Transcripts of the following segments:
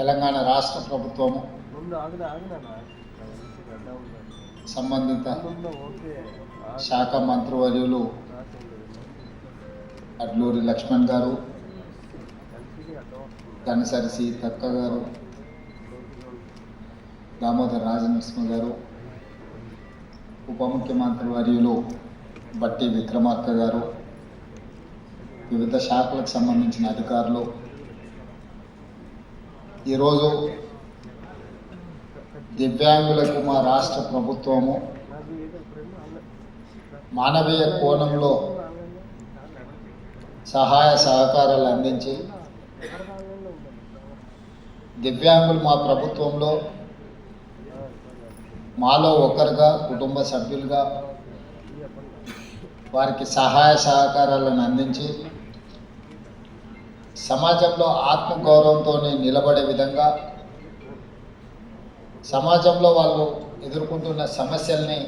తెలంగాణ రాష్ట్ర ప్రభుత్వము సంబంధిత శాఖ మంత్రివర్యులు అడ్లూరి లక్ష్మణ్ గారు కనసరి సీతక్క గారు దామోదర్ రాజనరసింహ గారు ఉప ముఖ్యమంత్రి వర్యులు బట్టి విక్రమార్క గారు వివిధ శాఖలకు సంబంధించిన అధికారులు ఈరోజు దివ్యాంగులకు మా రాష్ట్ర ప్రభుత్వము మానవీయ కోణంలో సహాయ సహకారాలు అందించి దివ్యాంగులు మా ప్రభుత్వంలో మాలో ఒకరుగా కుటుంబ సభ్యులుగా వారికి సహాయ సహకారాలను అందించి సమాజంలో ఆత్మగౌరవంతో నిలబడే విధంగా సమాజంలో వాళ్ళు ఎదుర్కొంటున్న సమస్యల్ని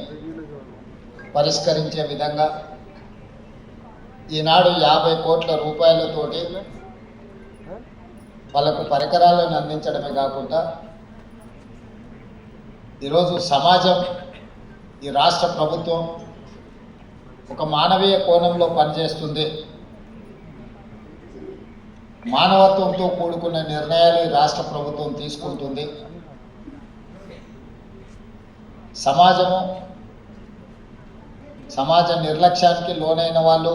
పరిష్కరించే విధంగా ఈనాడు యాభై కోట్ల రూపాయలతోటి వాళ్ళకు పరికరాలను అందించడమే కాకుండా ఈరోజు సమాజం ఈ రాష్ట్ర ప్రభుత్వం ఒక మానవీయ కోణంలో పనిచేస్తుంది. మానవత్వంతో కూడుకున్న నిర్ణయాలు రాష్ట్ర ప్రభుత్వం తీసుకుంటుంది. సమాజము సమాజ నిర్లక్ష్యానికి లోనైన వాళ్ళు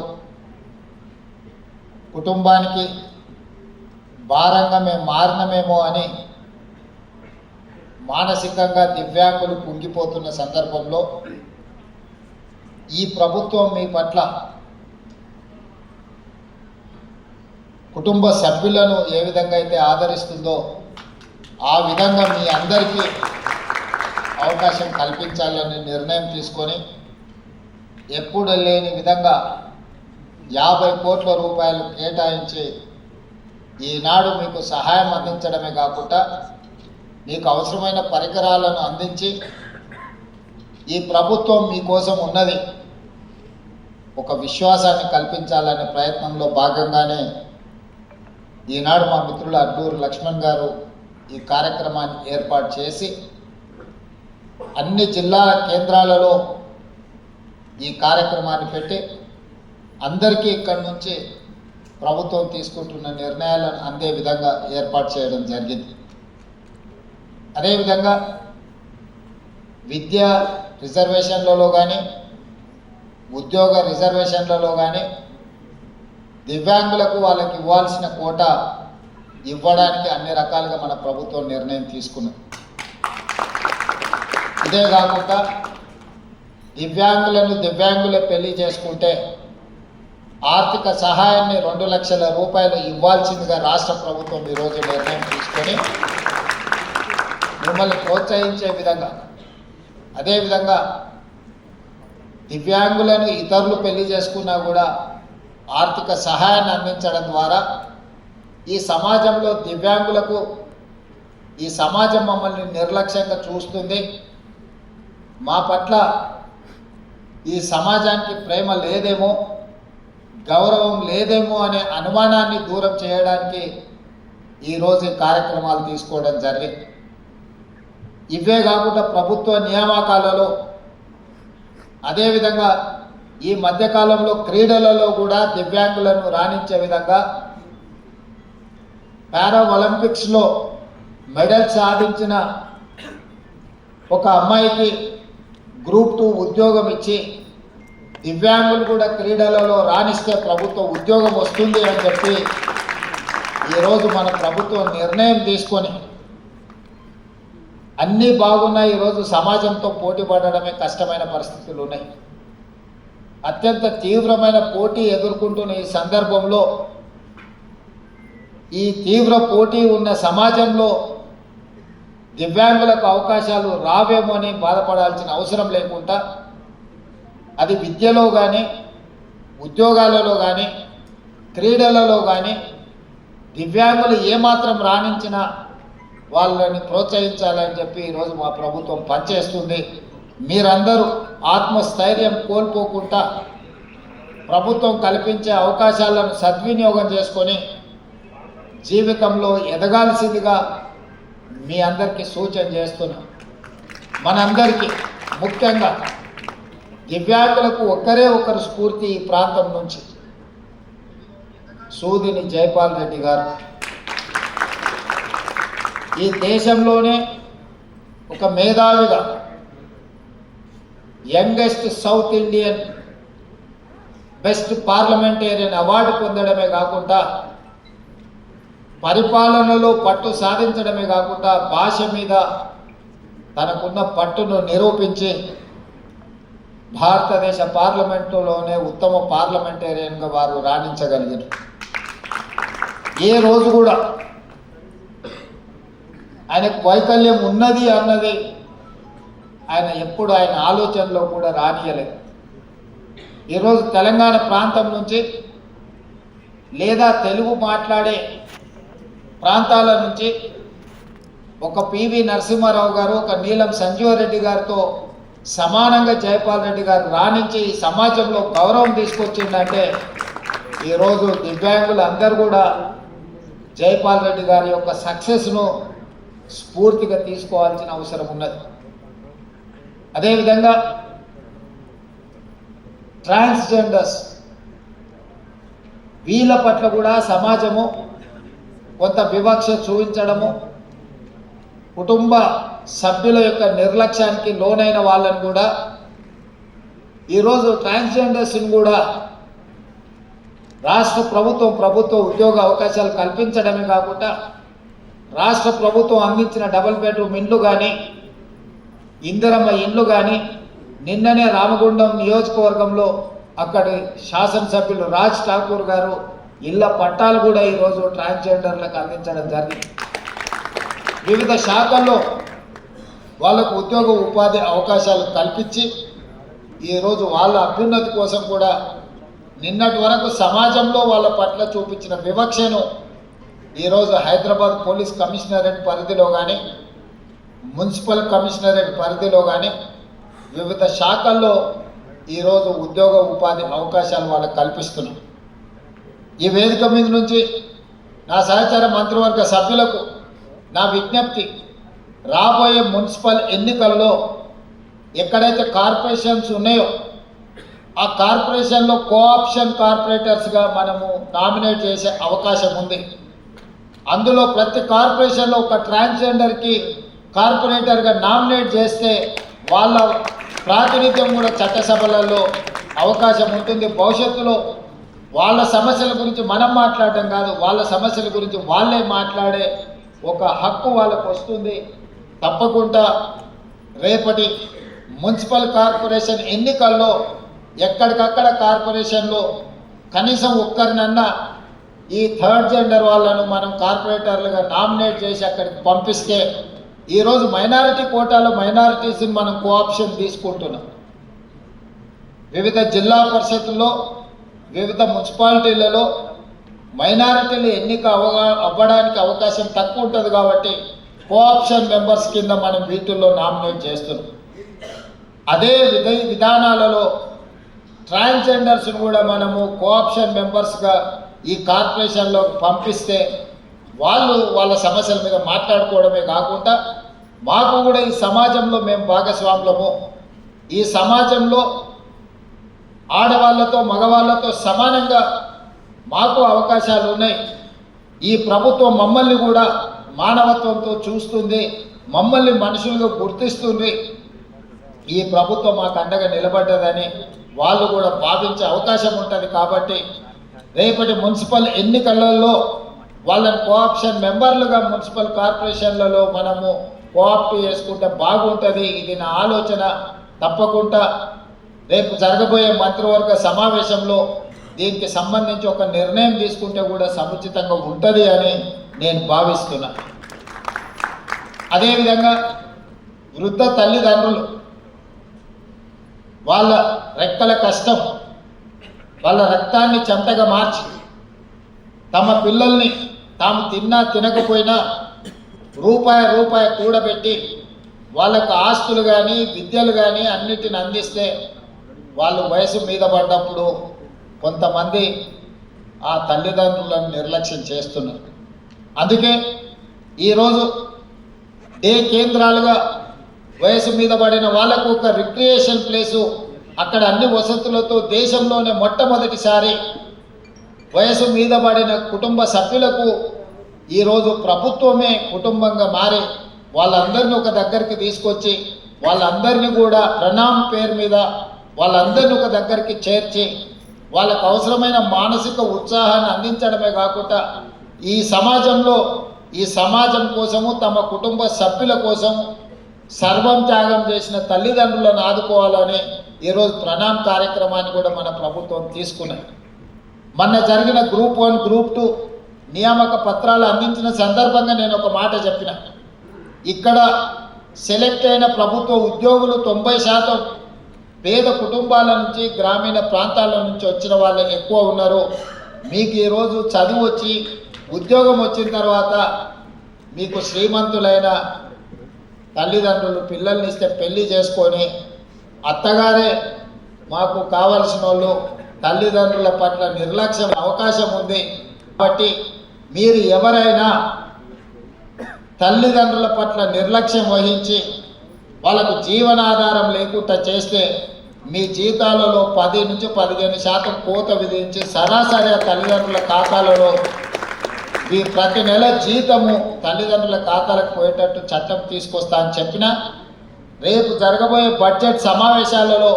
కుటుంబానికి భారంగా మేము మారినమేమో అని మానసికంగా దివ్యాంగులు కుంగిపోతున్న సందర్భంలో ఈ ప్రభుత్వం మీ పట్ల కుటుంబ సభ్యులను ఏ విధంగా అయితే ఆదరిస్తుందో ఆ విధంగా మీ అందరికీ అవకాశం కల్పించాలని నిర్ణయం తీసుకొని ఎప్పుడు లేని విధంగా యాభై కోట్ల రూపాయలు కేటాయించి ఈనాడు మీకు సహాయం అందించడమే కాకుండా మీకు అవసరమైన పరికరాలను అందించి ఈ ప్రభుత్వం మీకోసం ఉన్నది. ఒక విశ్వాసాన్ని కల్పించాలనే ప్రయత్నంలో భాగంగానే ఈనాడు మా మిత్రులు అడ్డూరు లక్ష్మణ్ గారు ఈ కార్యక్రమాన్ని ఏర్పాటు చేసి అన్ని జిల్లా కేంద్రాలలో ఈ కార్యక్రమాన్ని పెట్టి అందరికీ ఇక్కడి నుంచి ప్రభుత్వం తీసుకుంటున్న నిర్ణయాలను అందే విధంగా ఏర్పాటు చేయడం జరిగింది. అదేవిధంగా విద్య రిజర్వేషన్లలో కానీ ఉద్యోగ రిజర్వేషన్లలో కానీ దివ్యాంగులకు వాళ్ళకి ఇవ్వాల్సిన కోట ఇవ్వడానికి అన్ని రకాలుగా మన ప్రభుత్వం నిర్ణయం తీసుకున్నది ఇదే కాకుండా దివ్యాంగులను దివ్యాంగులే పెళ్ళి చేసుకుంటే ఆర్థిక సహాయాన్ని రెండు లక్షల రూపాయలు ఇవ్వాల్సిందిగా రాష్ట్ర ప్రభుత్వం ఈరోజు నిర్ణయం తీసుకొని మిమ్మల్ని ప్రోత్సహించే విధంగా అదేవిధంగా దివ్యాంగులను ఇతరులు పెళ్ళి చేసుకున్నా కూడా ఆర్థిక సహాయాన్ని అందించడం ద్వారా ఈ సమాజంలో దివ్యాంగులకు ఈ సమాజం మమ్మల్ని నిర్లక్ష్యంగా చూస్తుంది. మా పట్ల ఈ సమాజానికి ప్రేమ లేదేమో గౌరవం లేదేమో అనే అనుమానాన్ని దూరం చేయడానికి ఈరోజు కార్యక్రమాలు తీసుకోవడం జరిగింది. ఇవే కాకుండా ప్రభుత్వ నియామకాలలో అదేవిధంగా ఈ మధ్యకాలంలో క్రీడలలో కూడా దివ్యాంగులను రాణించే విధంగా పారా ఒలింపిక్స్లో మెడల్ సాధించిన ఒక అమ్మాయికి గ్రూప్ టూ ఉద్యోగం ఇచ్చి దివ్యాంగులు కూడా క్రీడలలో రాణిస్తే ప్రభుత్వ ఉద్యోగం వస్తుంది అని చెప్పి ఈరోజు మన ప్రభుత్వం నిర్ణయం తీసుకొని అన్నీ బాగున్నాయి ఈరోజు సమాజంతో పోటీ పడడమే కష్టమైన పరిస్థితులు ఉన్నాయి. అత్యంత తీవ్రమైన పోటీ ఎదుర్కొంటున్న ఈ సందర్భంలో ఈ తీవ్ర పోటీ ఉన్న సమాజంలో దివ్యాంగులకు అవకాశాలు రావేమో అని బాధపడాల్సిన అవసరం లేకుండా అది విద్యలో కానీ ఉద్యోగాలలో కానీ క్రీడలలో కానీ దివ్యాంగులు ఏమాత్రం రాణించినా వాళ్ళని ప్రోత్సహించాలని చెప్పి ఈరోజు మా ప్రభుత్వం పనిచేస్తుంది. మీరందరూ ఆత్మస్థైర్యం కోల్పోకుండా ప్రభుత్వం కల్పించే అవకాశాలను సద్వినియోగం చేసుకొని జీవితంలో ఎదగాల్సిందిగా మీ అందరికీ సూచన చేస్తున్నా. మనందరికీ ముఖ్యంగా దివ్యాంగులకు ఒక్కరే ఒకరు స్ఫూర్తి ఈ ప్రాంతం నుంచి. సూదిని జైపాల్ రెడ్డి గారు. ఈ దేశంలోనే ఒక మేధావిగా youngest south Indian best parliamentarian award పొందడమే కాకుండా పరిపాలనలో పట్టు సాధించడమే కాకుండా భాష మీద తనకున్న పట్టును నిరూపించి భారతదేశ పార్లమెంటులోనే ఉత్తమ పార్లమెంటేరియన్గా వారు రాణించగలిగారు. ఏ రోజు కూడా ఆయనకు వైకల్యం ఉన్నది అన్నది ఆయన ఎప్పుడు ఆయన ఆలోచనలో కూడా రానియలేదు. ఈరోజు తెలంగాణ ప్రాంతం నుంచి లేదా తెలుగు మాట్లాడే ప్రాంతాల నుంచి ఒక పివి నరసింహారావు గారు ఒక నీలం సంజీవరెడ్డి గారితో సమానంగా జయపాల్ రెడ్డి గారు రాణించి సమాజంలో గౌరవం తీసుకొచ్చిందంటే ఈరోజు దివ్యాంగులు అందరూ కూడా జయపాల్ రెడ్డి గారి యొక్క సక్సెస్ను స్ఫూర్తిగా తీసుకోవాల్సిన అవసరం ఉన్నది. అదేవిధంగా ట్రాన్స్జెండర్స్ వీళ్ళ పట్ల కూడా సమాజము కొంత వివక్ష చూపించడము కుటుంబ సభ్యుల యొక్క నిర్లక్ష్యానికి లోనైన వాళ్ళని కూడా ఈరోజు ట్రాన్స్జెండర్స్ని కూడా రాష్ట్ర ప్రభుత్వం ప్రభుత్వ ఉద్యోగ అవకాశాలు కల్పించడమే కాకుండా రాష్ట్ర ప్రభుత్వం అందించిన డబుల్ బెడ్రూమ్ ఇండ్లు కానీ ఇందిరమ్మ ఇండ్లు కానీ నిన్ననే రామగుండం నియోజకవర్గంలో అక్కడి శాసనసభ్యులు రాజ్ ఠాకూర్ గారు ఇళ్ళ పట్టాలు కూడా ఈరోజు ట్రాన్స్జెండర్లకు అందించడం జరిగింది. వివిధ శాఖల్లో వాళ్ళకు ఉద్యోగ ఉపాధి అవకాశాలు కల్పించి ఈరోజు వాళ్ళ అభ్యున్నతి కోసం కూడా నిన్నటి వరకు సమాజంలో వాళ్ళ పట్ల చూపించిన వివక్షను ఈరోజు హైదరాబాద్ పోలీస్ కమిషనరేట్ పరిధిలో కానీ మున్సిపల్ కమిషనర్ పరిధిలో కానీ వివిధ శాఖల్లో ఈరోజు ఉద్యోగ ఉపాధి అవకాశాలు వాళ్ళకు కల్పిస్తున్నాం. ఈ వేదిక మీద నుంచి నా సహచార మంత్రివర్గ సభ్యులకు నా విజ్ఞప్తి రాబోయే మున్సిపల్ ఎన్నికల్లో ఎక్కడైతే కార్పొరేషన్స్ ఉన్నాయో ఆ కార్పొరేషన్లో కోఆప్షన్ కార్పొరేటర్స్గా మనము నామినేట్ చేసే అవకాశం ఉంది. అందులో ప్రతి కార్పొరేషన్లో ఒక ట్రాన్స్జెండర్కి కార్పొరేటర్గా నామినేట్ చేస్తే వాళ్ళ ప్రాతినిధ్యం కూడా చట్టసభలలో అవకాశం ఉంటుంది. భవిష్యత్తులో వాళ్ళ సమస్యల గురించి మనం మాట్లాడటం కాదు వాళ్ళ సమస్యల గురించి వాళ్ళే మాట్లాడే ఒక హక్కు వాళ్ళకు వస్తుంది. తప్పకుండా రేపటి మున్సిపల్ కార్పొరేషన్ ఎన్నికల్లో ఎక్కడికక్కడ కార్పొరేషన్లో కనీసం ఒక్కరినన్నా ఈ థర్డ్ జెండర్ వాళ్ళను మనం కార్పొరేటర్లుగా నామినేట్ చేసి అక్కడికి పంపిస్తే ఈరోజు మైనారిటీ కోటాలో మైనారిటీస్ని మనం కోఆప్షన్ తీసుకుంటున్నాం. వివిధ జిల్లా పరిషత్లో వివిధ మున్సిపాలిటీలలో మైనారిటీలు ఎన్నిక అవగా అవ్వడానికి అవకాశం తక్కువ ఉంటుంది కాబట్టి కోఆప్షన్ మెంబర్స్ కింద మనం వీటిల్లో నామినేట్ చేస్తున్నాం. అదే విధ విధానాలలో ట్రాన్స్జెండర్స్ని కూడా మనము కోఆప్షన్ మెంబర్స్గా ఈ కార్పొరేషన్లోకి పంపిస్తే వాళ్ళు వాళ్ళ సమస్యల మీద మాట్లాడుకోవడమే కాకుండా మాకు కూడా ఈ సమాజంలో మేము భాగస్వాములము. ఈ సమాజంలో ఆడవాళ్ళతో మగవాళ్ళతో సమానంగా మాకు అవకాశాలు ఉన్నాయి. ఈ ప్రభుత్వం మమ్మల్ని కూడా మానవత్వంతో చూస్తుంది మమ్మల్ని మనుషులుగా గుర్తిస్తుంది. ఈ ప్రభుత్వం మాకు అండగా నిలబడ్డదని వాళ్ళు కూడా భావించే అవకాశం ఉంటుంది కాబట్టి రేపటి మున్సిపల్ ఎన్నికలలో వాళ్ళని కోఆప్షన్ మెంబర్లుగా మున్సిపల్ కార్పొరేషన్లలో మనము కోఆప్ట్ చేసుకుంటే బాగుంటుంది. ఇది నా ఆలోచన. తప్పకుండా రేపు జరగబోయే మంత్రివర్గ సమావేశంలో దీనికి సంబంధించి ఒక నిర్ణయం తీసుకుంటే కూడా సముచితంగా ఉంటుంది అని నేను భావిస్తున్నా. అదేవిధంగా వృద్ధ తల్లిదండ్రులు వాళ్ళ రెక్కల కష్టం వాళ్ళ రక్తాన్ని చెంతగా మార్చి తమ పిల్లల్ని తాము తిన్నా తినకపోయినా రూపాయి రూపాయి కూడబెట్టి వాళ్ళకు ఆస్తులు కానీ విద్యలు కానీ అన్నిటిని అందిస్తే వాళ్ళు వయసు మీద పడ్డప్పుడు కొంతమంది ఆ తల్లిదండ్రులను నిర్లక్ష్యం చేస్తున్నారు. అందుకే ఈరోజు ఏ కేంద్రాలుగా వయసు మీద పడిన వాళ్ళకు ఒక రిక్రియేషన్ ప్లేసు అక్కడ అన్ని వసతులతో దేశంలోనే మొట్టమొదటిసారి వయసు మీద పడిన కుటుంబ సభ్యులకు ఈరోజు ప్రభుత్వమే కుటుంబంగా మారి వాళ్ళందరినీ ఒక దగ్గరికి తీసుకొచ్చి వాళ్ళందరినీ కూడా ప్రణామ్ పేరు మీద వాళ్ళందరినీ ఒక దగ్గరికి చేర్చి వాళ్ళకు అవసరమైన మానసిక ఉత్సాహాన్ని అందించడమే కాకుండా ఈ సమాజంలో ఈ సమాజం కోసము తమ కుటుంబ సభ్యుల కోసం సర్వం త్యాగం చేసిన తల్లిదండ్రులను ఆదుకోవాలని ఈరోజు ప్రణామ్ కార్యక్రమాన్ని కూడా మన ప్రభుత్వం తీసుకున్నది. మొన్న జరిగిన గ్రూప్ వన్ గ్రూప్ టూ నియామక పత్రాలు అందించిన సందర్భంగా నేను ఒక మాట చెప్పిన. ఇక్కడ సెలెక్ట్ అయిన ప్రభుత్వ ఉద్యోగులు తొంభై శాతం పేద కుటుంబాల నుంచి గ్రామీణ ప్రాంతాల నుంచి వచ్చిన వాళ్ళు ఎక్కువ ఉన్నారు. మీకు ఈరోజు చదువు వచ్చి ఉద్యోగం వచ్చిన తర్వాత మీకు శ్రీమంతులైన తల్లిదండ్రులు పిల్లల్ని ఇస్తే పెళ్ళి చేసుకొని అత్తగారే మాకు కావలసిన వాళ్ళు తల్లిదండ్రుల పట్ల నిర్లక్ష్యం అవకాశం ఉంది. కాబట్టి మీరు ఎవరైనా తల్లిదండ్రుల పట్ల నిర్లక్ష్యం వహించి వాళ్ళకు జీవనాధారం లేకుండా చేస్తే మీ జీతాలలో పది నుంచి పదిహేను శాతం కోత విధించి సరాసరి తల్లిదండ్రుల ఖాతాలలో ఈ ప్రతి నెల జీతము తల్లిదండ్రుల ఖాతాలకు పోయేటట్టు చట్టం తీసుకొస్తా అని చెప్పిన రేపు జరగబోయే బడ్జెట్ సమావేశాలలో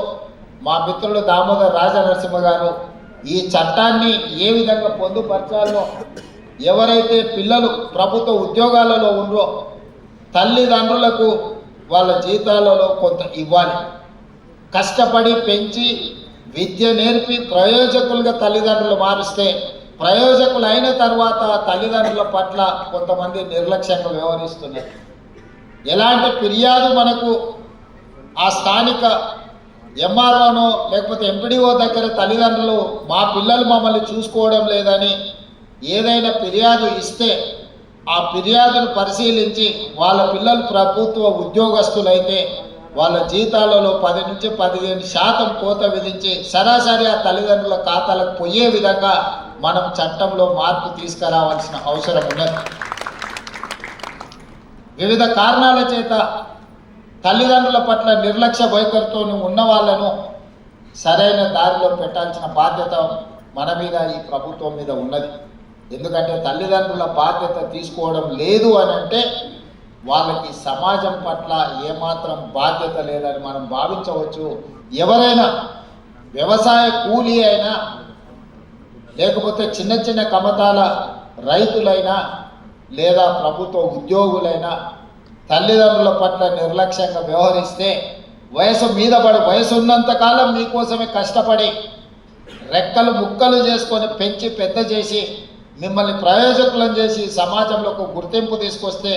మా మిత్రులు దామోదర్ రాజనరసింహ గారు ఈ చట్టాన్ని ఏ విధంగా పొందుపరచాలో ఎవరైతే పిల్లలు ప్రభుత్వ ఉద్యోగాలలో ఉన్నారో తల్లిదండ్రులకు వాళ్ళ జీతాలలో కొంత ఇవ్వాలి. కష్టపడి పెంచి విద్య నేర్పి ప్రయోజకులుగా తల్లిదండ్రులు మారిస్తే ప్రయోజకులు అయిన తర్వాత తల్లిదండ్రుల పట్ల కొంతమంది నిర్లక్ష్యంగా వ్యవహరిస్తున్నారు. ఎలాంటి ఫిర్యాదు మనకు ఆ స్థానిక ఎంఆర్ఓనో లేకపోతే ఎంపీడీఓ దగ్గర తల్లిదండ్రులు మా పిల్లలు మమ్మల్ని చూసుకోవడం లేదని ఏదైనా ఫిర్యాదు ఇస్తే ఆ ఫిర్యాదును పరిశీలించి వాళ్ళ పిల్లలు ప్రభుత్వ ఉద్యోగస్తులైతే వాళ్ళ జీతాలలో పది నుంచి పదిహేను శాతం కోత విధించి సరాసరి ఆ తల్లిదండ్రుల ఖాతాలకు పోయే విధంగా మనం చట్టంలో మార్పు తీసుకురావాల్సిన అవసరం ఉన్నది. వివిధ కారణాల చేత తల్లిదండ్రుల పట్ల నిర్లక్ష్య వైఖరితో ఉన్న వాళ్ళను సరైన దారిలో పెట్టాల్సిన బాధ్యత మన మీద ఈ ప్రభుత్వం మీద ఉన్నది. ఎందుకంటే తల్లిదండ్రుల బాధ్యత తీసుకోవడం లేదు అని అంటే వాళ్ళకి సమాజం పట్ల ఏమాత్రం బాధ్యత లేదని మనం భావించవచ్చు. ఎవరైనా వ్యవసాయ కూలీ అయినా లేకపోతే చిన్న చిన్న కమతాల రైతులైనా లేదా ప్రభుత్వ ఉద్యోగులైనా తల్లిదండ్రుల పట్ల నిర్లక్ష్యంగా వ్యవహరిస్తే వయసు మీద పడి వయసు ఉన్నంతకాలం మీకోసమే కష్టపడి రెక్కలు ముక్కలు చేసుకొని పెంచి పెద్ద చేసి మిమ్మల్ని ప్రయోజకులను చేసి సమాజంలో ఒక గుర్తింపు తీసుకొస్తే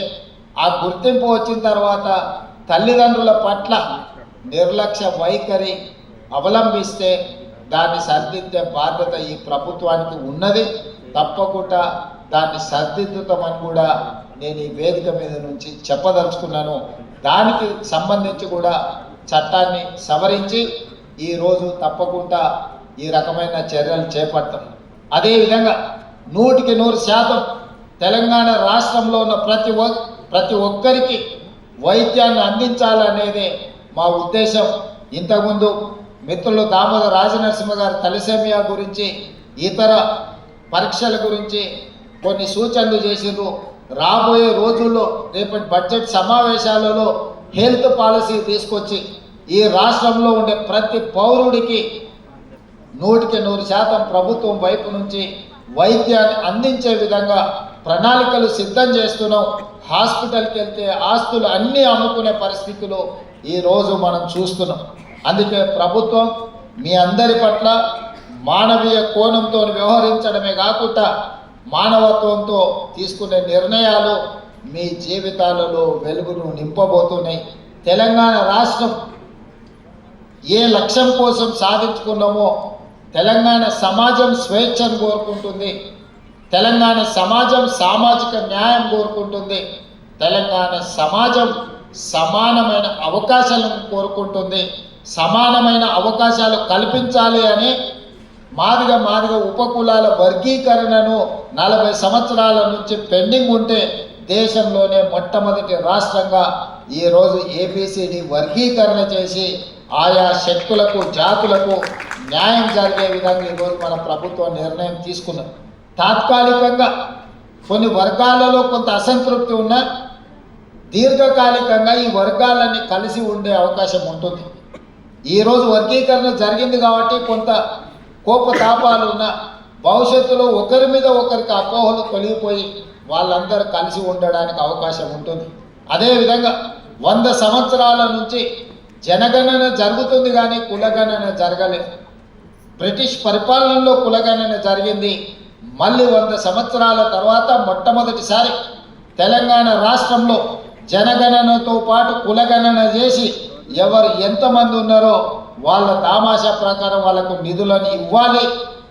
ఆ గుర్తింపు వచ్చిన తర్వాత తల్లిదండ్రుల పట్ల నిర్లక్ష్య వైఖరి అవలంబిస్తే దాన్ని సరిదిద్దే బాధ్యత ఈ ప్రభుత్వానికి ఉన్నది. తప్పకుండా దాన్ని సరిదిద్దుతామని కూడా నేను ఈ వేదిక మీద నుంచి చెప్పదలుచుకున్నాను. దానికి సంబంధించి కూడా చట్టాన్ని సవరించి ఈరోజు తప్పకుండా ఈ రకమైన చర్యలు చేపడతాం. అదేవిధంగా నూటికి నూరు శాతం తెలంగాణ రాష్ట్రంలో ఉన్న ప్రతి ఒ ప్రతి ఒక్కరికి వైద్యాన్ని అందించాలనేదే మా ఉద్దేశం. ఇంతకుముందు మిత్రులు దామోదర రాజనరసింహ గారు తలసేమియా గురించి ఇతర పరీక్షల గురించి కొన్ని సూచనలు చేసిండ్రు. రాబోయే రోజుల్లో రేపటి బడ్జెట్ సమావేశాలలో హెల్త్ పాలసీ తీసుకొచ్చి ఈ రాష్ట్రంలో ఉండే ప్రతి పౌరుడికి నూటికి నూరు శాతం ప్రభుత్వం వైపు నుంచి వైద్యాన్ని అందించే విధంగా ప్రణాళికలు సిద్ధం చేస్తున్నాం. హాస్పిటల్కి వెళ్తే ఆస్తులు అన్నీ అమ్ముకునే పరిస్థితులు ఈరోజు మనం చూస్తున్నాం. అందుకే ప్రభుత్వం మీ అందరి పట్ల మానవీయ కోణంతో వ్యవహరించడమే కాకుండా మానవత్వంతో తీసుకునే నిర్ణయాలు మీ జీవితాలలో వెలుగును నింపబోతున్నాయి. తెలంగాణ రాష్ట్రం ఏ లక్ష్యం కోసం సాధించుకున్నామో తెలంగాణ సమాజం స్వేచ్ఛను కోరుకుంటుంది. తెలంగాణ సమాజం సామాజిక న్యాయం కోరుకుంటుంది. తెలంగాణ సమాజం సమానమైన అవకాశాలను కోరుకుంటుంది. సమానమైన అవకాశాలు కల్పించాలి అని మాదిగ మాదిగ ఉపకులాల వర్గీకరణను నలభై సంవత్సరాల నుంచి పెండింగ్ ఉంటే దేశంలోనే మొట్టమొదటి రాష్ట్రంగా ఈరోజు ఏబిసిడి వర్గీకరణ చేసి ఆయా శక్తులకు జాతులకు న్యాయం జరిగే విధంగా ఈరోజు మన ప్రభుత్వం నిర్ణయం తీసుకున్నాం తాత్కాలికంగా కొన్ని వర్గాలలో కొంత అసంతృప్తి ఉన్నా దీర్ఘకాలికంగా ఈ వర్గాలన్నీ కలిసి ఉండే అవకాశం ఉంటుంది. ఈరోజు వర్గీకరణ జరిగింది కాబట్టి కొంత కోపతాపాలు ఉన్న భవిష్యత్తులో ఒకరి మీద ఒకరికి అపోహలు తొలగిపోయి వాళ్ళందరూ కలిసి ఉండడానికి అవకాశం ఉంటుంది. అదేవిధంగా వంద సంవత్సరాల నుంచి జనగణన జరుగుతుంది కానీ కులగణన జరగలేదు బ్రిటిష్ పరిపాలనలో కులగణన జరిగింది. మళ్ళీ వంద సంవత్సరాల తర్వాత మొట్టమొదటిసారి తెలంగాణ రాష్ట్రంలో జనగణనతో పాటు కులగణన చేసి ఎవరు ఎంతమంది ఉన్నారో వాళ్ళ తామాషా ప్రకారం వాళ్ళకు నిధులను ఇవ్వాలి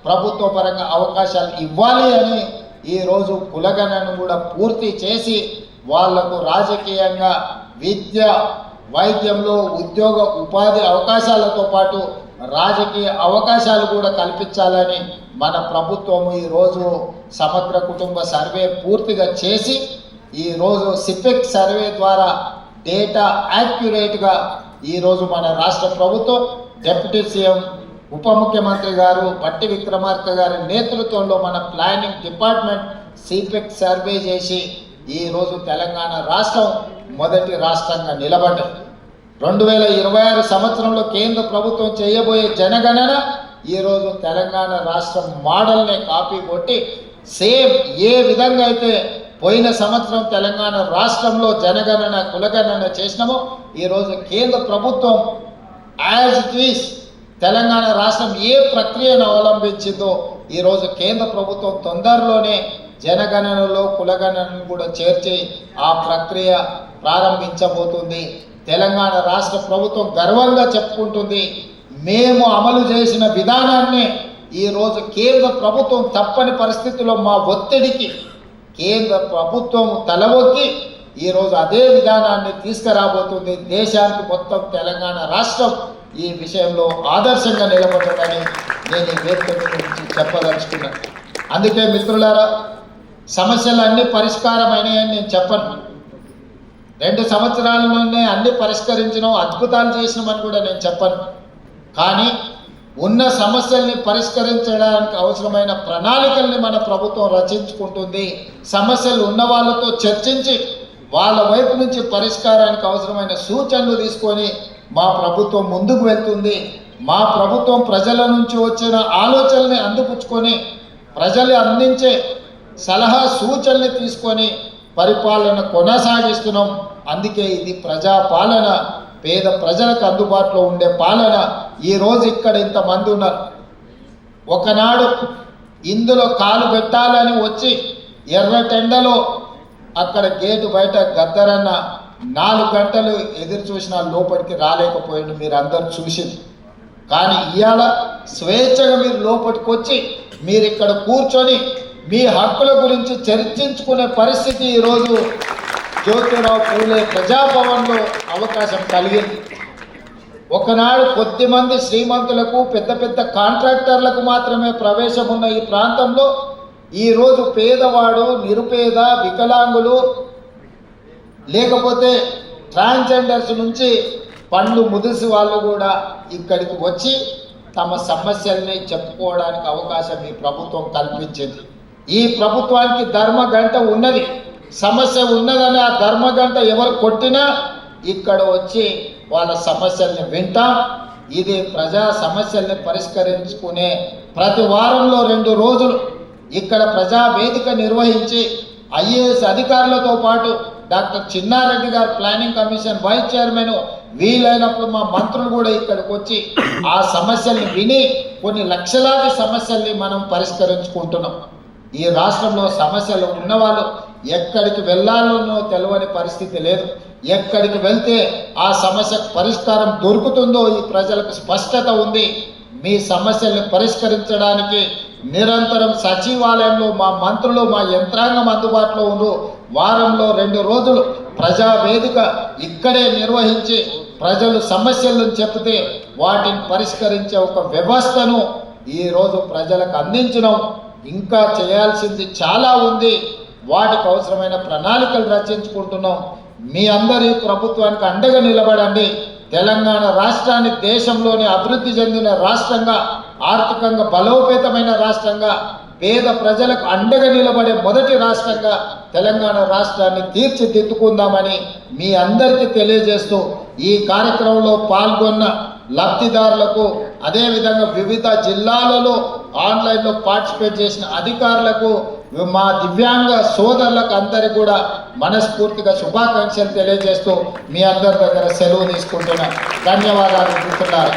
ప్రభుత్వ పరంగా అవకాశాలు ఇవ్వాలి అని ఈరోజు కులగణను కూడా పూర్తి చేసి వాళ్ళకు రాజకీయంగా విద్య వైద్యంలో ఉద్యోగ ఉపాధి అవకాశాలతో పాటు రాజకీయ అవకాశాలు కూడా కల్పించాలని మన ప్రభుత్వం ఈరోజు సమగ్ర కుటుంబ సర్వే పూర్తిగా చేసి ఈరోజు సిపిక్ సర్వే ద్వారా డేటా యాక్యురేట్గా ఈరోజు మన రాష్ట్ర ప్రభుత్వం డిప్యూటీ సీఎం ఉప ముఖ్యమంత్రి గారు బట్టి విక్రమార్క గారి నేతృత్వంలో మన ప్లానింగ్ డిపార్ట్మెంట్ సీపెక్ సర్వే చేసి ఈరోజు తెలంగాణ రాష్ట్రం మొదటి రాష్ట్రంగా నిలబడ్డది. రెండు వేల ఇరవై ఆరు సంవత్సరంలో కేంద్ర ప్రభుత్వం చేయబోయే జనగణన ఈరోజు తెలంగాణ రాష్ట్రం మోడల్ని కాపీ కొట్టి సేమ్ ఏ విధంగా అయితే పోయిన సంవత్సరం తెలంగాణ రాష్ట్రంలో జనగణన కులగణన చేసినామో. ఈరోజు కేంద్ర ప్రభుత్వం యాజ్ ఇట్ ఈస్ తెలంగాణ రాష్ట్రం ఏ ప్రక్రియను అవలంబించిందో ఈరోజు కేంద్ర ప్రభుత్వం తొందరలోనే జనగణనలో కులగణనను కూడా చేర్చి ఆ ప్రక్రియ ప్రారంభించబోతుంది. తెలంగాణ రాష్ట్ర ప్రభుత్వం గర్వంగా చెప్పుకుంటుంది. మేము అమలు చేసిన విధానాన్ని ఈరోజు కేంద్ర ప్రభుత్వం తప్పని పరిస్థితుల్లో మా ఒత్తిడికి కేంద్ర ప్రభుత్వం తలవొక్కి ఈరోజు అదే విధానాన్ని తీసుకురాబోతుంది. దేశానికి మొత్తం తెలంగాణ రాష్ట్రం ఈ విషయంలో ఆదర్శంగా నిలబడదని నేను ఈ వేదిక గురించి చెప్పదలుచుకున్నాను అందుకే మిత్రులారా సమస్యలన్నీ పరిష్కారమైనాయని నేను చెప్పను. రెండు సంవత్సరాలలోనే అన్ని పరిష్కరించడం అద్భుతాలు చేసినామని కూడా నేను చెప్పను. కానీ ఉన్న సమస్యల్ని పరిష్కరించడానికి అవసరమైన ప్రణాళికల్ని మన ప్రభుత్వం రచించుకుంటుంది. సమస్యలు ఉన్న వాళ్ళతో చర్చించి వాళ్ళ వైపు నుంచి పరిష్కారానికి అవసరమైన సూచనలు తీసుకొని మా ప్రభుత్వం ముందుకు వెళ్తుంది. మా ప్రభుత్వం ప్రజల నుంచి వచ్చిన ఆలోచనల్ని అందిపుచ్చుకొని ప్రజలు అందించే సలహా సూచనలు తీసుకొని పరిపాలన కొనసాగిస్తున్నాం. అందుకే ఇది ప్రజాపాలన పేద ప్రజలకు అందుబాటులో ఉండే పాలన ఈరోజు ఇక్కడ ఇంతమంది ఉన్నారు. ఒకనాడు ఇందులో కాలు పెట్టాలని వచ్చి ఎర్రటెండలో అక్కడ గేటు బయట గద్దరన్న నాలుగు గంటలు ఎదురు చూసిన లోపలికి రాలేకపోయింది మీరు అందరు చూసింది కానీ ఇవాళ స్వేచ్ఛగా మీరు లోపలికి వచ్చి మీరు ఇక్కడ కూర్చొని మీ హక్కుల గురించి చర్చించుకునే పరిస్థితి ఈరోజు జ్యోతిరావు పూలే ప్రజాభవన్లో అవకాశం కలిగింది. ఒకనాడు కొద్దిమంది శ్రీమంతులకు పెద్ద పెద్ద కాంట్రాక్టర్లకు మాత్రమే ప్రవేశం ఉన్న ఈ ప్రాంతంలో ఈరోజు పేదవాడు నిరుపేద వికలాంగులు లేకపోతే ట్రాన్స్జెండర్స్ నుంచి పండ్లు ముదిసి వాళ్ళు కూడా ఇక్కడికి వచ్చి తమ సమస్యల్ని చెప్పుకోవడానికి అవకాశం ఈ ప్రభుత్వం కల్పించింది. ఈ ప్రభుత్వానికి ధర్మ గంట ఉన్నది. సమస్య ఉన్నదని ఆ ధర్మగంట ఎవరు కొట్టినా ఇక్కడ వచ్చి వాళ్ళ సమస్యల్ని వింటాం. ఇది ప్రజా సమస్యల్ని పరిష్కరించుకునే ప్రతి వారంలో రెండు రోజులు ఇక్కడ ప్రజా వేదిక నిర్వహించి ఐఏఎస్ అధికారులతో పాటు doctor Chinnareddy garu planning commission vice chairman వీలైనప్పుడు మా మంత్రులు కూడా ఇక్కడికి వచ్చి ఆ సమస్యల్ని విని కొన్ని లక్షలాది సమస్యల్ని మనం పరిష్కరించుకుంటున్నాం. ఈ రాష్ట్రంలో సమస్యలు ఉన్నవాళ్ళు ఎక్కడికి వెళ్ళాలనో తెలవని పరిస్థితి లేదు. ఎక్కడికి వెళ్తే ఆ సమస్యకు పరిష్కారం దొరుకుతుందో ఈ ప్రజలకు స్పష్టత ఉంది. మీ సమస్యల్ని పరిష్కరించడానికి నిరంతరం సచివాలయంలో మా మంత్రులు మా యంత్రాంగం అందుబాటులో ఉండు. వారంలో రెండు రోజులు ప్రజా వేదిక ఇక్కడే నిర్వహించి ప్రజలు సమస్యలను చెప్తే వాటిని పరిష్కరించే ఒక వ్యవస్థను ఈరోజు ప్రజలకు అందించడం ఇంకా చేయాల్సింది చాలా ఉంది. వాటికి అవసరమైన ప్రణాళికలు రచించుకుంటున్నాం. మీ అందరి ప్రభుత్వానికి అండగా నిలబడండి. తెలంగాణ రాష్ట్రాన్ని దేశంలోని అభివృద్ధి చెందిన రాష్ట్రంగా ఆర్థికంగా బలోపేతమైన రాష్ట్రంగా పేద ప్రజలకు అండగా నిలబడే మొదటి రాష్ట్రంగా తెలంగాణ రాష్ట్రాన్ని తీర్చిదిద్దుకుందామని మీ అందరికీ తెలియజేస్తూ ఈ కార్యక్రమంలో పాల్గొన్న లబ్ధిదారులకు అదేవిధంగా వివిధ జిల్లాలలో ఆన్లైన్లో పార్టిసిపేట్ చేసిన అధికారులకు మా దివ్యాంగ సోదరులకు అందరికీ కూడా మనస్ఫూర్తిగా శుభాకాంక్షలు తెలియజేస్తూ మీ అందరి దగ్గర సెలవు తీసుకుంటున్నా. ధన్యవాదాలు చూస్తున్నారు